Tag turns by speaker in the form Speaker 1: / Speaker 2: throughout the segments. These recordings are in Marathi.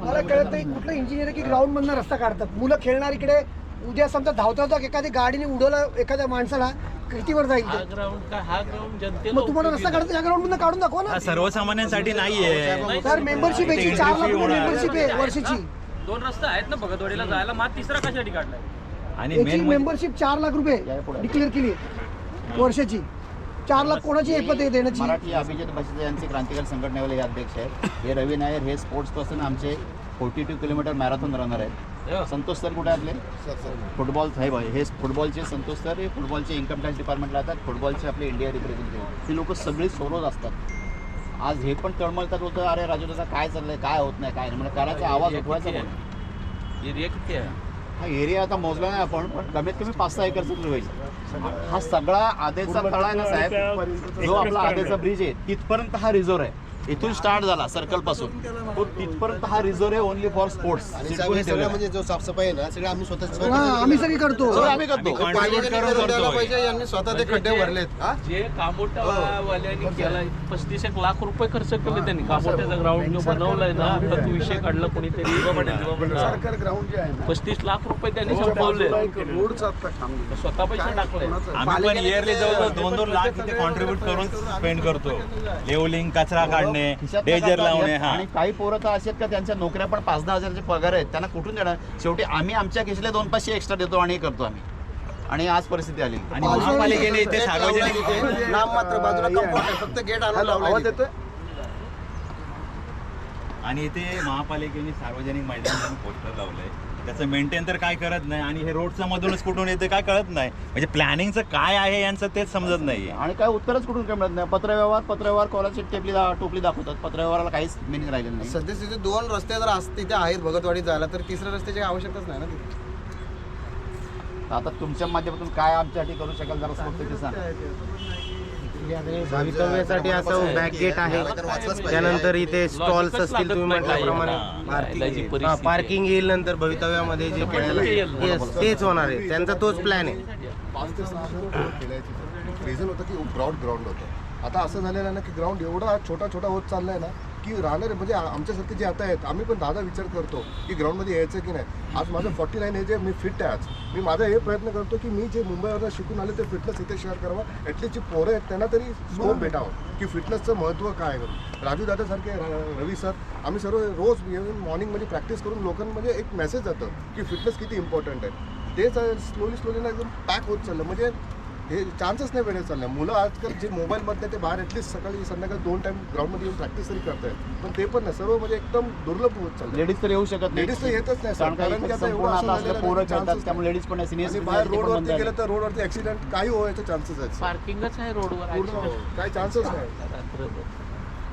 Speaker 1: मला कळत नाही कुठलं इंजिनियर की ग्राउंड मधनं रस्ता काढतात मुलं खेळणार इकडे उद्या समजा धावता धावता एखादी गाडीने उडवलं एखाद्या माणसाला कितीवर जाईल
Speaker 2: हा
Speaker 1: ते
Speaker 2: ग्राउंड का हा ग्राउंड जनतेला
Speaker 1: मग तुम्हाला रस्ता काढता या ग्राउंड मधनं काढून दाखवा
Speaker 3: हा
Speaker 1: ना
Speaker 3: सर्वसामान्यांसाठी नाहीये
Speaker 1: सर मेंबरशिप याची चार लाख रुपये मेंबरशिप आहे वर्षाची.
Speaker 4: दोन रस्ते आहेत ना भगतवाडीला जायला. तिसरा कशासाठी काढलाय?
Speaker 3: आणि
Speaker 1: याची
Speaker 3: मेन
Speaker 1: मेंबरशिप चार लाख रुपये डिक्लेअर केली आहे. वर्षाची. चार लाख कोणाची आहे देण्याची?
Speaker 5: मराठी अभिजित बक्षीस यांचे क्रांतिकारी संघटनेवाले हे अध्यक्ष आहेत. हे रवी नायर हे स्पोर्ट्स पर्सन आमचे forty two kilometre marathon runner आहेत. संतोष सर कुठे आपले? फुटबॉल साहेब आहे हे फुटबॉलचे संतोष सर हे फुटबॉलचे इन्कम टॅक्स डिपार्टमेंटला जातात फुटबॉलचे आपले इंडिया रिप्रेझेंटेटिव्ह ही लोक सगळी सोलोच असतात. आज हे पण तळमळतात होतं अरे राजू दादा काय चाललंय? काय होत नाही? काय नाही? म्हणजे करायचा आवाज उठवायचा कोण?
Speaker 2: एरिया किती आहे.
Speaker 5: हा एरिया आता मोजला नाही आपण पण कमीत कमी पाच सहा एकरचं व्हायचं. हा सगळा आधेचा तळा आहे ना साहेब जो आपला आधेचा ब्रिज आहे. तिथपर्यंत हा रिझोर्व आहे. इथून स्टार्ट झाला सर्कलपासून. तो तिथपर्यंत हा रिझोर्व आहे ओनली फॉर स्पोर्ट्स
Speaker 6: आणि सगळे सगळं म्हणजे जो साफसफाई आहे ना सगळे आम्ही स्वतः
Speaker 1: हा आम्ही सगळी करतो.
Speaker 5: आम्ही करतो.
Speaker 3: contribute करून
Speaker 6: द्यायला
Speaker 3: करतोय.
Speaker 6: पाहिजे यांनी स्वतः ते खड्डे भरलेत हा?
Speaker 2: जे केला पस्तीस एक लाख रुपये खर्च केले त्यांनी. कामोठ्याचा ग्राउंड जो बनवलाय ना आता तू विषय काढला कोणीतरी
Speaker 7: सरकार ग्राउंड जे आहे ना.
Speaker 2: पस्तीस लाख रुपये त्यांनी संपवले.
Speaker 7: रोडचं आता काम
Speaker 2: स्वतः पैसे टाकले.
Speaker 3: आम्ही पण इयरली जवळजवळ दोन दोन लाख इथे कॉन्ट्रीब्युट करून स्पेंड करतो. लेवलिंग कचरा काढणे
Speaker 5: खिशात
Speaker 3: डेजर लावणे
Speaker 5: आणि-
Speaker 3: हा.
Speaker 5: आणि काही पोरं तर असे आहेत का त्यांच्या नोकऱ्या पण पाच दहा हजारचे पगार आहेत. त्यांना कुठून देणार? शेवटी आम्ही आमच्या खिशले दोन पाचशे एक्स्ट्रा देतो आणि हे करतो आम्ही. आणि आज परिस्थिती आली.
Speaker 3: आणि महापालिकेने इथे सार्वजनिक.
Speaker 6: नाम मात्र बाजूला कंपाऊंड आहे. फक्त गेट आणून
Speaker 7: येतोय?
Speaker 3: आणि इथे महापालिकेने सार्वजनिक मैदानावर पोस्टर लावलंय. त्याचं मेंटेन तर काय करत नाही आणि हे रोडच्या मधूनच कुठून येते काय कळत नाही. म्हणजे प्लॅनिंगचं काय आहे यांचं तेच समजत नाही
Speaker 5: आणि काय उत्तरच कुठून काय मिळत नाही. पत्रव्यवहार पत्रव्यवहार कॉलाची टेपली दा- टोपली दाखवतात. पत्रव्यवहाराला काहीच मिनिंग राहिलेलं नाही.
Speaker 6: सध्या तिथे दोन रस्ते जर असते तिथे आहेत भगतवाडी जायला तर तिसऱ्या रस्त्याची आवश्यकताच नाही ना तिथे?
Speaker 5: आता तुमच्या माध्यमातून काय आमच्यासाठी करू शकाल जरा फक्त ते सांगा.
Speaker 8: भवितव्यासाठी असं बॅक गेट आहे. त्यानंतर इथे स्टॉल्स असतील तुम्ही म्हटल्याप्रमाणे. पार्किंग येईल. नंतर भवितव्यामध्ये जे खेळायला तेच होणार आहे. त्यांचा तोच प्लॅन आहे.
Speaker 7: पाच ते सहा हजार खेळायची. रिझन होतं की ग्राउंड ग्राउंड होतं. आता असं झालेलं आहे ना की ग्राउंड एवढा छोटा छोटा होत चाललाय ना की राहणार म्हणजे आमच्यासारखे जे आता आहेत आम्ही पण दादा विचार करतो की ग्राउंडमध्ये यायचं की नाही. आज माझं फॉर्टी नाईन एज आहे मी फिट आहे आज. मी माझा हे प्रयत्न करतो की मी जे मुंबईवर शिकून आले ते फिटनेस इथे शेअर करावं. ॲटलीस्ट जे पोरं आहेत त्यांना तरी स्कोप भेटावं की फिटनेसचं महत्त्व काय आहे. राजू दादासारखे रवी सर आम्ही सर्व रोज येऊन मॉर्निंगमध्ये प्रॅक्टिस करून लोकांमध्ये एक मेसेज जातं की फिटनेस किती इम्पॉर्टंट आहे. तेच स्लोली स्लोली ना एकदम पॅक होत चाललं. म्हणजे हे चान्सच नाही भेटत चाललं मुलं आजकाल जे मोबाईलमधले ते बाहेर ॲटलीस्ट सकाळी संध्याकाळी दोन टाइम ग्राउंडमध्ये येऊन प्रॅक्टिस तरी करतायत. पण ते पण नाही. सर्व म्हणजे एकदम दुर्लभ होत चाललं
Speaker 5: लेडीज तर येऊ शकत नाही.
Speaker 7: लेडीज तर येतच नाही सर.
Speaker 5: कारण
Speaker 7: की आता एवढं
Speaker 5: संपूर्ण
Speaker 7: असं
Speaker 5: आता असलं
Speaker 7: झालेलं
Speaker 5: पोरं
Speaker 7: आहे,
Speaker 5: खेळतात
Speaker 7: chances
Speaker 5: त्यामुळे लेडीज पण. सिनियर
Speaker 7: बाहेर रोडवरती गेलं तर रोडवरती ऍक्सिडेंट काही व्हायचे चान्सेस आहेत
Speaker 2: पार्किंगच आहे रोडवर
Speaker 7: पूर्ण काही चान्सेस नाही.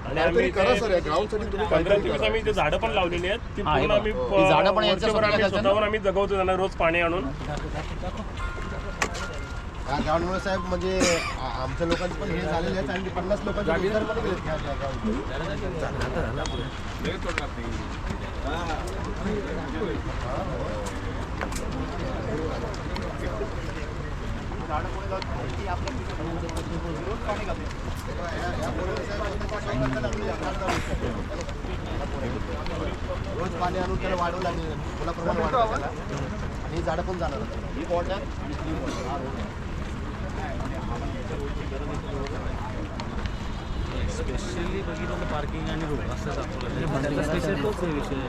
Speaker 9: आणि
Speaker 7: काहीतरी
Speaker 9: आम्ही
Speaker 7: करा
Speaker 9: ते
Speaker 7: सर या ग्राउंडसाठी तुम्ही
Speaker 9: पंधरा
Speaker 7: काहीतरी
Speaker 9: दिवस
Speaker 7: करा.
Speaker 9: आम्ही इथे झाडं पण लावलेली आहेत ती
Speaker 5: हा, हे
Speaker 9: पूर्ण आम्ही
Speaker 5: झाडं पण यांच्या
Speaker 9: वर्षभर आम्ही स्वतःवर आम्ही जगवतो त्यांना रोज पाणी आणून.
Speaker 6: ग्राउंडमुळे साहेब म्हणजे आमच्या लोकांचे पण हे झालेले आहेत आणि पन्नास लोकांचे रोजगार पण गेलेत ह्या- ह्या ground वर. रोज पाणी आणून त्याला वाढवू लागले तुला प्रमाण वाढवलं. आणि ही झाडं पण जाणार.
Speaker 5: ही आणि ती. हा आहे.
Speaker 2: स्पेशली बघितलं तर पार्किंग आणि रोड असं दाखवलं स्पेशल तोच आहे विषय.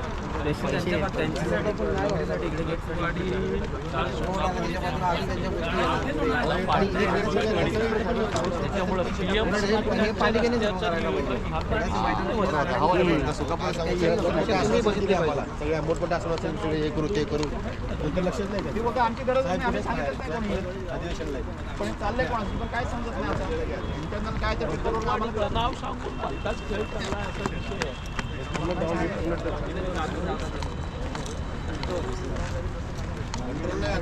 Speaker 2: त्यांच्यासाठी इकडे त्याच्यामुळं पीएम
Speaker 6: हवा नाही म्हणत. सुकापण सांगू शकत नाही. असं सांगितलं आम्हाला. सगळे मोठमोठे असं असेल, सगळे हे करू ते करू. नंतर लक्षच नाही
Speaker 5: ती. बोलतात, आमची गरज नाही आम्ही सांगितलंच नाही कोणी.
Speaker 6: अधिवेशनला
Speaker 5: पण चाललंय कोणाचं? पण काय समजत नाही असं इंटरनल काय ते पेपरवर आम्हाला
Speaker 2: नाव सांगून भलताच खेळ असा विषय
Speaker 6: नाही,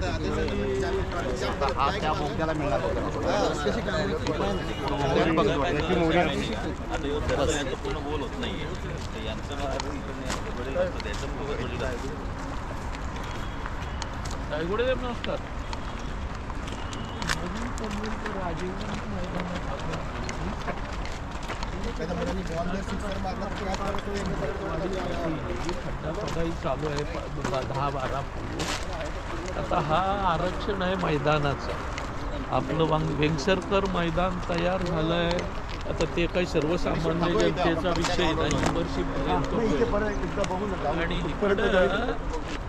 Speaker 6: आता
Speaker 5: हा त्या बोगद्याला मिळणार.
Speaker 3: आता यांचं पूर्ण बोल होत नाहीये. तर यांचं
Speaker 6: एकदा
Speaker 2: खड्डा खोदाई चालू आहे प- दहा बारा आता हा आरक्षण आहे मैदानाचं. आपलं वांग वेंगसरकर मैदान तयार झालं आहे आता ते काही सर्वसामान्य जनतेचा विषय नाही. आणि इकडं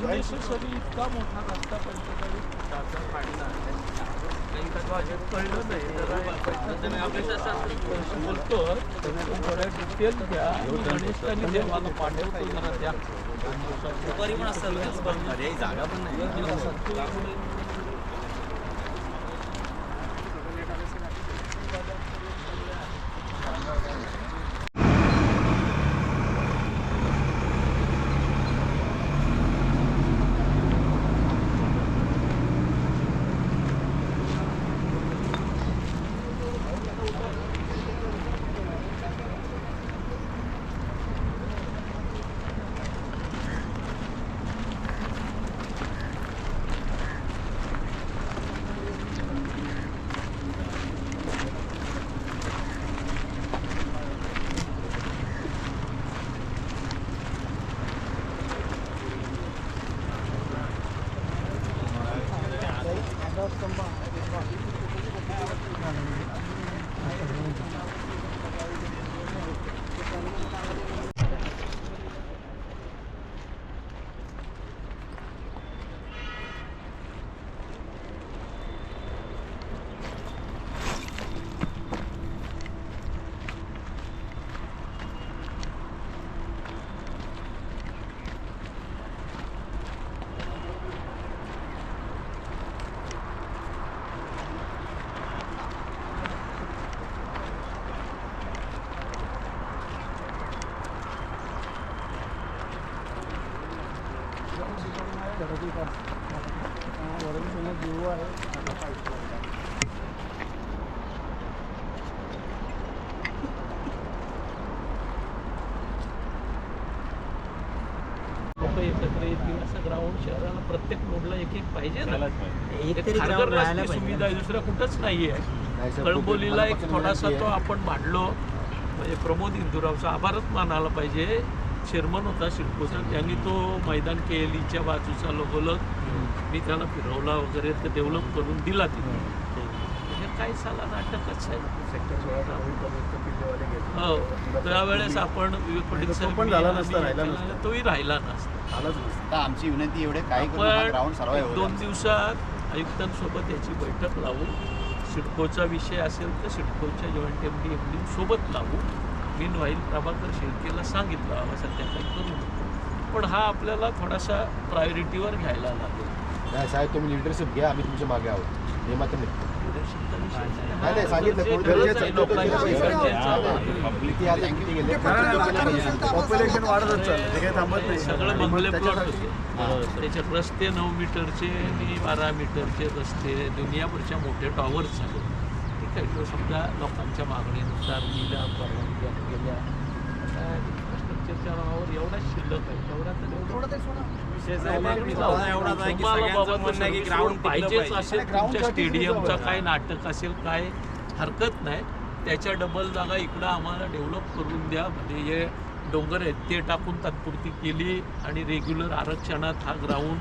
Speaker 2: अननेसेसरी इतका मोठा रस्ता पंचेचाळीस फुटाचा पाणी काही कळलं नाही जरा बोलतो थोड्या डिटेल घ्या गणेश देवाला पाठवतो जरा द्या
Speaker 4: दुपारी पण जागा पण नाही
Speaker 2: एकत्र येतील असं ग्राउंड शहराला प्रत्येक रोडला एक एक पाहिजे ना खारघर रस्ते सुविधा आहे कुठंच नाही आहे कळंबोलीला एक थोडासा तो आपण मांडलो. म्हणजे प्रमोद इंदुरावचा आभारच मानायला पाहिजे. चेअरमन होता शिल्पोचा त्यांनी तो मैदान केलीच्या बाजूचा लगोलग मी त्याला फिरवला वगैरे ते डेव्हलप करून दिला तिथे. हे काय साला नाटकच आहे. हो. त्यावेळेस आपण
Speaker 6: पण.
Speaker 2: तोही राहिला नसता.
Speaker 5: आमची विनंती एवढे काय हा
Speaker 2: एक दोन दिवसात आयुक्तांसोबत याची बैठक लावू. सिडकोचा विषय असेल तर सिडकोच्या joint M D M D सोबत लावू. मीन व्हाईल प्रभाकर शेळकेला सांगितलं हवं सध्या काही करू नको. पण हा आपल्याला थोडासा प्रायोरिटीवर घ्यायला लागेल.
Speaker 6: नाही साहेब तुम्ही लिडरशिप घ्या आम्ही तुमच्या मागे आहोत. हे मात्र नाही.
Speaker 1: पॉप्युलेशन
Speaker 6: वाढतच चाललं
Speaker 2: सगळं बंगले प्लॉट होते. त्याच्यात रस्ते नऊ मीटरचे आणि बारा मीटरचे रस्ते. दुनियाभरच्या मोठे टॉवर्स झाले. ठीक आहे तो समजा लोकांच्या मागणीनुसार दिल्या परवानग्या गेल्या इन्फ्रास्ट्रक्चरच्या नावावर एवढा शिल्लक आहे तेवढा तर पाहिजेच असेल तुमच्या स्टेडियमचा काय नाटक असेल काय हरकत नाही. त्याच्या डबल जागा इकडं आम्हाला डेव्हलप करून द्या. म्हणजे हे डोंगर आहेत ते टाकून तात्पुरती केली आणि रेग्युलर आरक्षणात हा ग्राउंड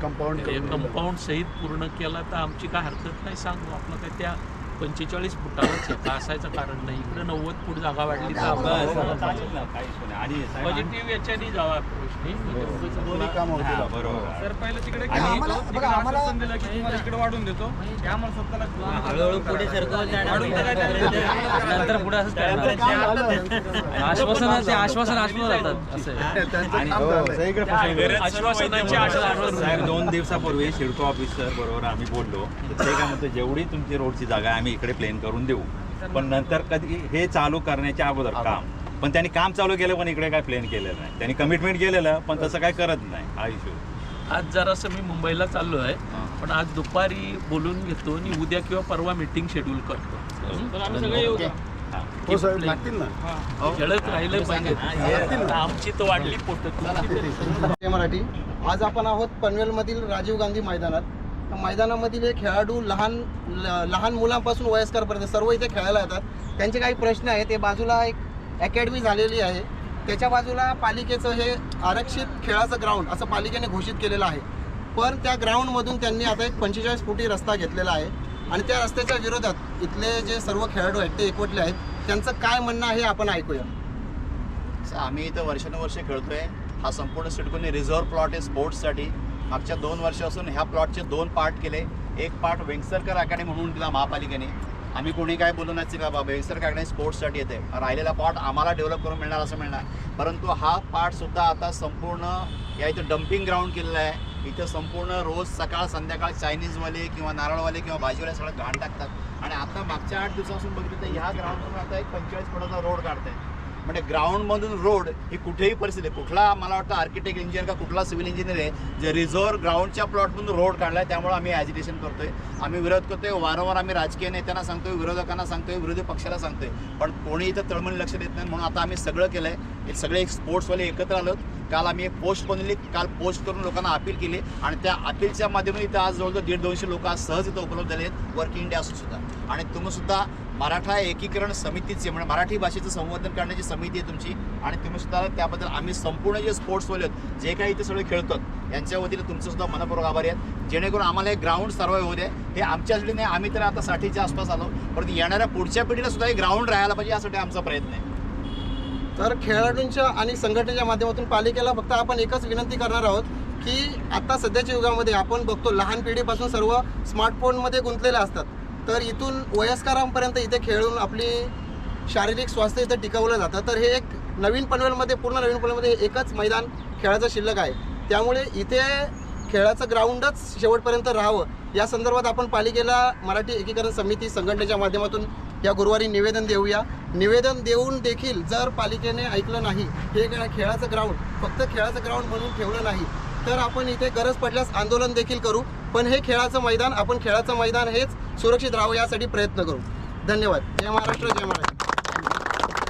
Speaker 6: कंपाऊंड
Speaker 2: कंपाऊंड सहित पूर्ण केला. तर आमची काय हरकत नाही सांगू. आपलं काय त्या पंचेचाळीस फुटावरच आहे का असायचं कारण नाही इकडे नव्वद फूट जागा वाढली तर पॉझिटिव्ह याच्याने जावा
Speaker 3: हा.
Speaker 4: सर पहिलं तिकडे इकडे वाढून देतो हे आम्हाला स्वतःला
Speaker 2: हळूहळू पुढे
Speaker 4: नंतर पुढे आश्वासनाचे आश्वासन आश्वासन जातात
Speaker 6: हो,
Speaker 3: दोन दिवसापूर्वी शिडको ऑफिसर बरोबर आम्ही बोललो ते काय म्हणतो जेवढी तुमची रोडची जागा आहे आम्ही इकडे प्लेन करून देऊ. पण नंतर कधी हे चालू करण्याच्या अगोदर काम. पण त्यांनी काम चालू केलं पण इकडे काय प्लेन केलेलं नाही. त्यांनी कमिटमेंट केलेलं पण तसं काय करत नाही. हा इश्यू
Speaker 2: आज जरासं मी मुंबईला चाललो आहे पण आज दुपारी बोलून घेतो आणि उद्या किंवा परवा मीटिंग शेड्यूल करतो.
Speaker 4: आम्ही सगळे येऊ का?
Speaker 6: हो.
Speaker 2: राहिले पाहिजे. आमची तर वाढली पोट.
Speaker 1: मराठी. आज आपण आहोत पनवेलमधील राजीव गांधी मैदानात.
Speaker 10: मैदानामधील हे खेळाडू लहान ल- लहान मुलांपासून वयस्करपर्यंत सर्व इथे खेळायला येतात. त्यांचे काही प्रश्न आहेत. ते बाजूला एक अकॅडमी झालेली आहे. त्याच्या बाजूला पालिकेचं हे आरक्षित खेळाचं ग्राउंड असं पालिकेने घोषित केलेलं आहे. पण त्या ग्राउंडमधून त्यांनी आता एक पंचेचाळीस फुटी रस्ता घेतलेला आहे. आणि त्या रस्त्याच्या विरोधात इथले जे सर्व खेळाडू आहेत ते एकवटले आहेत. त्यांचं काय म्हणणं आहे आपण ऐकूया.
Speaker 5: आम्ही इथं वर्षानुवर्षे खेळतोय. हा संपूर्ण सिडकोनी रिझर्व्ह प्लॉट आहे स्पोर्ट्ससाठी मागच्या दोन वर्षापासून ह्या प्लॉटचे दोन पार्ट केले. एक पार्ट वेंगसरकर अकॅडमी म्हणून दिला महापालिकेने. आम्ही कोणी काय बोलू नाही का बाबा? वेंगसरकर अकॅडमी स्पोर्ट्ससाठी येते. राहिलेला पार्ट आम्हाला डेव्हलप करून मिळणार असं मिळणार. परंतु हा पार्ट सुद्धा आता संपूर्ण या इथं डम्पिंग ग्राउंड केलेलं आहे. इथं संपूर्ण रोज सकाळ संध्याकाळ चायनीजवाले किंवा नारळवाले किंवा भाजीवाले सगळं घाण टाकतात. आणि आता मागच्या आठ दिवसापासून बघितलं तर ह्या ग्राउंडवरून आता एक पंचेचाळीस फुटाचा रोड काढत आहे म्हणजे ग्राउंडमधून रोड ही कुठेही परिस्थिती आहे. कुठला मला वाटतं आर्किटेक्ट इंजिनियर का कुठला सिव्हिल इंजिनियर आहे जे रिझर्व ग्राउंडच्या प्लॉटमधून रोड काढलाय त्यामुळे आम्ही ॲजिटेशन करतोय. आम्ही विरोध करतोय. वारंवार आम्ही राजकीय नेत्यांना सांगतोय विरोधकांना सांगतोय विरोधी पक्षाला सांगतोय. पण कोणी इथं तळमळी लक्ष देत नाही. म्हणून आता आम्ही सगळं केलं हे सगळे एक स्पोर्ट्सवाले एकत्र आलो काल आम्ही एक पोस्ट बनवली. काल पोस्ट करून लोकांना अपील केली. आणि त्या अपीलच्या माध्यमातून इथं आज जवळजवळ दीड दोनशे लोक आज सहज इथं उपलब्ध झाले आहेत वर्किंग डे असून सुद्धा. आणि तुम्ही सुद्धा मराठा एकीकरण समितीचे म्हणजे मराठी भाषेचं संवर्धन करण्याची समिती आहे तुमची. आणि तुम्ही सुद्धा त्याबद्दल आम्ही संपूर्ण जे स्पोर्ट्सवाले आहेत जे काही इथे सगळे खेळतात यांच्या वतीने तुमचं सुद्धा मनपूर्वक आभारी आहेत. जेणेकरून आम्हाला एक ग्राउंड सर्वाय होऊ दे. हे आमच्यासाठी नाही आम्ही तर आता साठीच्या आसपास आलो. परंतु येणाऱ्या पुढच्या पिढीला सुद्धा एक ग्राउंड राहायला पाहिजे यासाठी आमचा प्रयत्न आहे.
Speaker 10: तर खेळाडूंच्या आणि संघटनेच्या माध्यमातून पालिकेला फक्त आपण एकच विनंती करणार आहोत की आता सध्याच्या युगामध्ये आपण बघतो लहान पिढीपासून सर्व स्मार्टफोनमध्ये गुंतलेले असतात. तर इथून वयस्करांपर्यंत इथे खेळून आपली शारीरिक स्वास्थ्य इथे टिकवलं जातं. तर हे एक नवीन पनवेलमध्ये पूर्ण नवीन पनवेलमध्ये एकच मैदान खेळाचं शिल्लक आहे. त्यामुळे इथे खेळाचं ग्राउंडच शेवटपर्यंत राहावं. या संदर्भात आपण पालिकेला मराठी एकीकरण समिती संघटनेच्या माध्यमातून या गुरुवारी निवेदन देऊया. निवेदन देऊन देखील जर पालिकेने ऐकलं नाही हे खेळाचं ग्राउंड फक्त खेळाचं ग्राउंड म्हणून ठेवलं नाही तर आपण इथे गरज पडल्यास आंदोलन देखील करू. पण हे खेळाचं मैदान आपण खेळाचं मैदान हेच सुरक्षित राहू यासाठी प्रयत्न करू. धन्यवाद. जय महाराष्ट्र जय महाराष्ट्र.